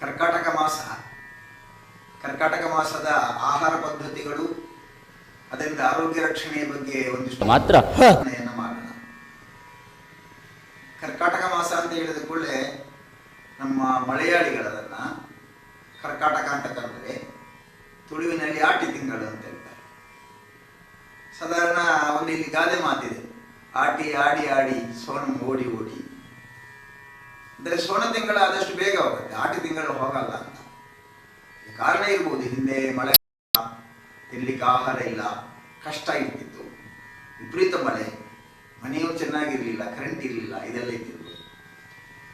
ಕರ್ಕಾಟಕ ಮಾಸ. ಕರ್ಕಾಟಕ ಮಾಸದ ಆಹಾರ ಪದ್ಧತಿಗಳು ಅದರಿಂದ ಆರೋಗ್ಯ ರಕ್ಷಣೆಯ ಬಗ್ಗೆ ಒಂದಿಷ್ಟು ಮಾತ್ರ? ಮಾಡೋಣ. ಕರ್ಕಾಟಕ ಮಾಸ ಅಂತ ಹೇಳಿದ ಕೂಡಲೇ ನಮ್ಮ ಮಲಯಾಳಿಗಳದನ್ನ ಕರ್ಕಾಟಕ ಅಂತ ಕರೆದ್ರೆ ತುಳುವಿನಲ್ಲಿ ಆಟಿ ತಿಂಗಳು ಅಂತ ಹೇಳ್ತಾರೆ. ಸಾಧಾರಣ ಒಂದು ಇಲ್ಲಿ ಗಾದೆ ಮಾತಿದೆ. ಆಟಿ ಆಡಿ ಆಡಿ ಸೋನ ಓಡಿ ಓಡಿ. ಅಂದರೆ ಸ್ವರ್ಣ ತಿಂಗಳು ಆದಷ್ಟು ಬೇಗ ಹೋಗುತ್ತೆ. ಆಟಿ ತಿಂಗಳು ಹೋಗಲ್ಲ. ಅಂತ ಕಾರಣ ಇರ್ಬೋದು. ಹಿಂದೆ ಮಳೆ ತಿನ್ಲಿಕ್ಕೆ ಆಹಾರ ಇಲ್ಲ, ಕಷ್ಟ ಇರ್ತಿತ್ತು. ವಿಪರೀತ ಮಳೆ. ಮನೆಯೂ ಚೆನ್ನಾಗಿರ್ಲಿಲ್ಲ ಕರೆಂಟ್ ಇರಲಿಲ್ಲ, ಇದೆಲ್ಲ ಇದ್ದಿರ್ಬೋದು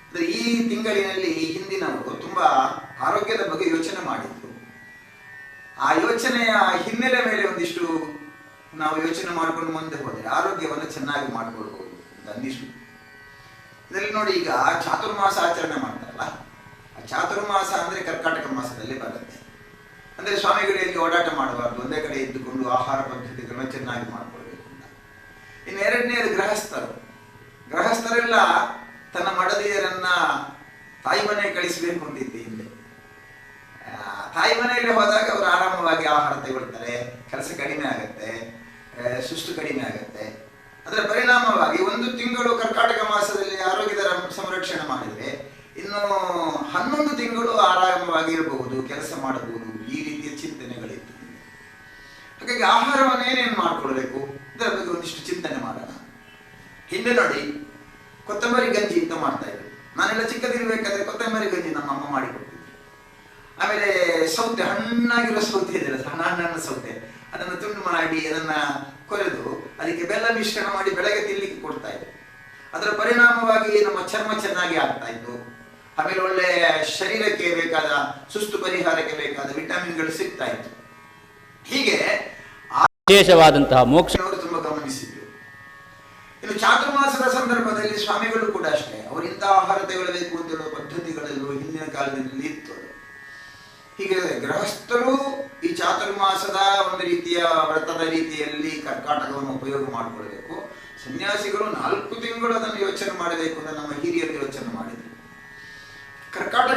ಅಂದ್ರೆ ಈ ತಿಂಗಳಿನಲ್ಲಿ ಹಿಂದಿನವರು ತುಂಬಾ ಆರೋಗ್ಯದ ಬಗ್ಗೆ ಯೋಚನೆ ಮಾಡಿದ್ರು. ಆ ಯೋಚನೆಯ ಹಿನ್ನೆಲೆ ಮೇಲೆ ಒಂದಿಷ್ಟು ನಾವು ಯೋಚನೆ ಮಾಡಿಕೊಂಡು ಮುಂದೆ ಹೋದರೆ ಆರೋಗ್ಯವನ್ನು ಚೆನ್ನಾಗಿ ಮಾಡಿಕೊಳ್ಬೋದು ಅಂತ ಅನ್ನಿಸ್ತು. ಇದರಲ್ಲಿ ನೋಡಿ ಈಗ ಚಾತುರ್ಮಾಸ ಆಚರಣೆ ಮಾಡ್ತಾರಲ್ಲ, ಆ ಚಾತುರ್ಮಾಸ ಅಂದ್ರೆ ಕರ್ಕಾಟಕ ಮಾಸದಲ್ಲಿ ಬರುತ್ತೆ. ಅಂದ್ರೆ ಸ್ವಾಮಿಗಳಿಗೆ ಓಡಾಟ ಮಾಡಬಾರ್ದು, ಒಂದೇ ಕಡೆ ಇದ್ದುಕೊಂಡು ಆಹಾರ ಪದ್ಧತಿಗಳನ್ನ ಚೆನ್ನಾಗಿ ಮಾಡಿಕೊಳ್ಬೇಕು ಅಂತ. ಇನ್ನು ಎರಡನೇದು ಗೃಹಸ್ಥರು. ಗೃಹಸ್ಥರೆಲ್ಲ ತನ್ನ ಮಡದಿಯರನ್ನ ತಾಯಿ ಮನೆಗೆ ಕಳಿಸಬೇಕು ಅಂತಿದ್ದೆ ಹಿಂದೆ. ತಾಯಿ ಮನೆಯಲ್ಲಿ ಹೋದಾಗ ಅವರು ಆರಾಮವಾಗಿ ಆಹಾರ ತಗೊಳ್ತಾರೆ, ಕೆಲಸ ಕಡಿಮೆ ಆಗುತ್ತೆ ಸುಸ್ತು ಕಡಿಮೆ ಆಗುತ್ತೆ. ಅದರ ಪರಿಣಾಮವಾಗಿ ಒಂದು ತಿಂಗಳು ಕರ್ಕಾಟಕ ಮಾಸದಲ್ಲಿ ಆರೋಗ್ಯದ ರ- ಸಂರಕ್ಷಣೆ ಮಾಡಿದರೆ ಇನ್ನು ಹನ್ನೊಂದು ತಿಂಗಳು ಆರಾಮವಾಗಿ ಇರಬಹುದು ಕೆಲಸ ಮಾಡಬಹುದು ಈ ರೀತಿಯ ಚಿಂತನೆಗಳಿತ್ತು. ಹಾಗಾಗಿ ಆಹಾರವನ್ನು ಏನೇನು ಮಾಡ್ಕೊಳ್ಬೇಕು? ಇದರ ಬಗ್ಗೆ ಒಂದಿಷ್ಟು ಚಿಂತನೆ ಮಾಡೋಣ. ಹಿಂದೆ ನೋಡಿ, ಕೊತ್ತಂಬರಿ ಗಂಜಿ ಅಂತ ಮಾಡ್ತಾ ಇದ್ದೆ ನಾನೆಲ್ಲ ಚಿಕ್ಕದಿರ್ಬೇಕಾದ್ರೆ ಕೊತ್ತಂಬರಿ ಗಂಜಿ ನಮ್ಮ ಅಮ್ಮ ಮಾಡಿಕೊಡ್ತಿದ್ರು ಆಮೇಲೆ ಸೌತೆ, ಹಣ್ಣಾಗಿರೋ ಸೌತೆ ಇದೆಯಲ್ಲ, ಸಣ್ಣ ಹಣ್ಣನ್ನು ಸೌತೆ. ಅದನ್ನು ತುಂಡು ಮಾಡಿ, ಅದನ್ನ ಕೊರೆದು ಅದಕ್ಕೆ ಬೆಲ್ಲ ಮಿಶ್ರಣ ಮಾಡಿ ಬೆಳಗ್ಗೆ ತಿನ್ಲಿಕ್ಕೆ ಕೊಡ್ತಾ ಇದ್ರು. ಅದರ ಪರಿಣಾಮವಾಗಿ ನಮ್ಮ ಚರ್ಮ ಚೆನ್ನಾಗಿ ಆಗ್ತಾ ಇತ್ತು. ಆಮೇಲೆ ಒಳ್ಳೆ ಶರೀರಕ್ಕೆ ಬೇಕಾದ ಸುಸ್ತು ಪರಿಹಾರಕ್ಕೆ ಬೇಕಾದ ವಿಟಮಿನ್ಗಳು ಸಿಗ್ತಾ ಇತ್ತು. ಹೀಗೆ ವಿಶೇಷವಾದಂತಹ ಮೋಕ್ಷ ತುಂಬಾ ಗಮನಿಸಿದ್ರು. ಇನ್ನು ಚಾತುರ್ಮಾಸದ ಸಂದರ್ಭದಲ್ಲಿ ಸ್ವಾಮಿಗಳು ಕೂಡ ಅಷ್ಟೇ ಅವರು ಇಂಥ ಆಹಾರ ತೆಗೊಳ್ಳಬೇಕು ಅಂತ ಹೇಳುವ ಪದ್ಧತಿಗಳೆಲ್ಲೂ ಹಿಂದಿನ ಕಾಲದಲ್ಲಿ ಇತ್ತು. ಹೀಗೆ ಗೃಹಸ್ಥರು ಈ ಚಾತುರ್ಮಾಸದ ಒಂದು ರೀತಿಯ ವ್ರತದ ರೀತಿಯಲ್ಲಿ ಕರ್ಕಾಟಕವನ್ನು ಉಪಯೋಗ ಮಾಡಿಕೊಳ್ಬೇಕು. ಸನ್ಯಾಸಿಗಳು ನಾಲ್ಕು ತಿಂಗಳು ಅದನ್ನು ಯೋಚನೆ ಮಾಡಬೇಕು ಅಂತ ನಮ್ಮ ಹಿರಿಯರು ಯೋಚನೆ ಮಾಡಿದ್ರು.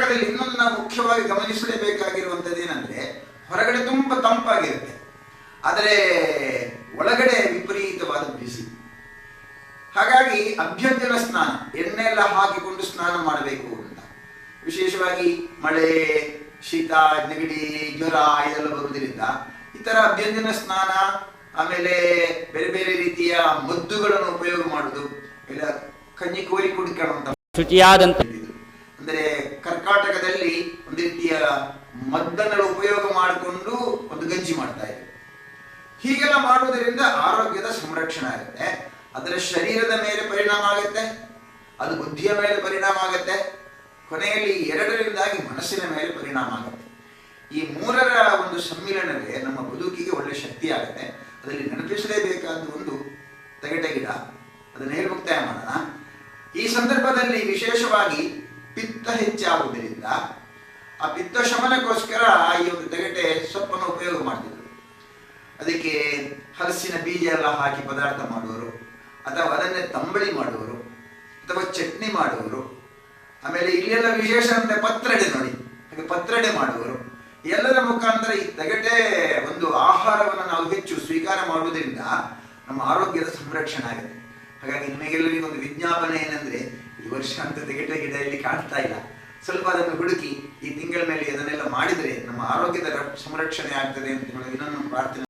ಕರ್ಕಾಟಕದಲ್ಲಿ ಇನ್ನೊಂದು ನಾವು ಮುಖ್ಯವಾಗಿ ಗಮನಿಸಲೇಬೇಕಾಗಿರುವಂಥದ್ದು ಏನಂದ್ರೆ, ಹೊರಗಡೆ ತುಂಬಾ ತಂಪಾಗಿರುತ್ತೆ. ಆದರೆ ಒಳಗಡೆ ವಿಪರೀತವಾದ ಬಿಸಿ. ಹಾಗಾಗಿ ಅಭ್ಯಂತರ ಸ್ನಾನ ಎಣ್ಣೆ ಎಲ್ಲ ಹಾಕಿಕೊಂಡು ಸ್ನಾನ ಮಾಡಬೇಕು ಅಂತ. ವಿಶೇಷವಾಗಿ ಮಳೆ, ಶೀತ, ನೆಗಡಿ, ಜ್ವರ ಇದೆಲ್ಲ ಬರುವುದರಿಂದ ಈ ತರ ಅಭ್ಯಂಜನ ಸ್ನಾನ, ಆಮೇಲೆ ಬೇರೆ ಬೇರೆ ರೀತಿಯ ಮದ್ದುಗಳನ್ನು ಉಪಯೋಗ ಮಾಡುದು ಇಲ್ಲ ಕഞ്ഞി ಕೋರಿ ಕುಡಿಕೊಳ್ಳುವಂತ ಶುಚಿಯಾದಂತ ಕರ್ಕಾಟಕದಲ್ಲಿ ಒಂದು ರೀತಿಯ ಮದ್ದನ್ನು ಉಪಯೋಗ ಮಾಡಿಕೊಂಡು ಒಂದು ಗಂಜಿ ಮಾಡ್ತಾ ಇದ್ರು. ಹೀಗೆಲ್ಲ ಮಾಡುವುದರಿಂದ ಆರೋಗ್ಯದ ಸಂರಕ್ಷಣೆ ಆಗುತ್ತೆ. ಅದರ ಶರೀರದ ಮೇಲೆ ಪರಿಣಾಮ ಆಗುತ್ತೆ. ಅದು ಬುದ್ಧಿಯ ಮೇಲೆ ಪರಿಣಾಮ ಆಗುತ್ತೆ. ಕೊನೆಯಲ್ಲಿ ಎರಡರಿಂದಾಗಿ ಮನಸ್ಸಿನ ಮೇಲೆ ಪರಿಣಾಮ ಆಗುತ್ತೆ. ಈ ಮೂರರ ಒಂದು ಸಮ್ಮಿಲನವೇ ನಮ್ಮ ಬದುಕಿಗೆ ಒಳ್ಳೆ ಶಕ್ತಿ ಆಗುತ್ತೆ. ಅದರಲ್ಲಿ ನೆನಪಿಸಲೇಬೇಕಾದ ಒಂದು ತೆಗೆಟೆ ಗಿಡ, ಅದನ್ನು ಹೇಳಿ ಮುಕ್ತಾಯ ಮಾಡೋಣ ಈ ಸಂದರ್ಭದಲ್ಲಿ ವಿಶೇಷವಾಗಿ ಪಿತ್ತ ಹೆಚ್ಚಾಗುವುದರಿಂದ ಆ ಪಿತ್ತ ಶಮನಕ್ಕೋಸ್ಕರ ಈ ಒಂದು ತೆಗಟೆ ಸೊಪ್ಪನ್ನು ಉಪಯೋಗ ಮಾಡ್ತಿದ್ರು. ಅದಕ್ಕೆ ಹಲಸಿನ ಬೀಜ ಎಲ್ಲ ಹಾಕಿ ಪದಾರ್ಥ ಮಾಡುವರು, ಅಥವಾ ಅದನ್ನೇ ತಂಬಳಿ ಮಾಡುವರು, ಅಥವಾ ಚಟ್ನಿ ಮಾಡುವರು. ಆಮೇಲೆ ಇಲ್ಲೆಲ್ಲ ವಿಶೇಷ ಅಂದರೆ ಪತ್ರಡೆ ನೋಡಿ, ಹಾಗೆ ಪತ್ರಡೆ ಮಾಡುವರು. ಎಲ್ಲರ ಮುಖಾಂತರ ಈ ತೆಗಟೆ ಒಂದು ಆಹಾರವನ್ನು ನಾವು ಹೆಚ್ಚು ಸ್ವೀಕಾರ ಮಾಡುವುದರಿಂದ ನಮ್ಮ ಆರೋಗ್ಯದ ಸಂರಕ್ಷಣೆ ಆಗುತ್ತೆ. ಹಾಗಾಗಿ ನಿಮಗೆಲ್ಲರಿಗೂ ಒಂದು ವಿಜ್ಞಾಪನೆ ಏನಂದ್ರೆ, ಈ ವರ್ಷ ಅಂತ ತೆಗೆಟೆ ಗಿಡ ಇಲ್ಲಿ ಕಾಣ್ತಾ ಇಲ್ಲ. ಸ್ವಲ್ಪ ಅದನ್ನು ಹುಡುಕಿ ಈ ತಿಂಗಳ ಮೇಲೆ ಇದನ್ನೆಲ್ಲ ಮಾಡಿದರೆ ನಮ್ಮ ಆರೋಗ್ಯದ ಸಂರಕ್ಷಣೆ ಆಗ್ತದೆ ಅಂತ ಹೇಳಿ ಇನ್ನೊಂದು ಪ್ರಾರ್ಥನೆ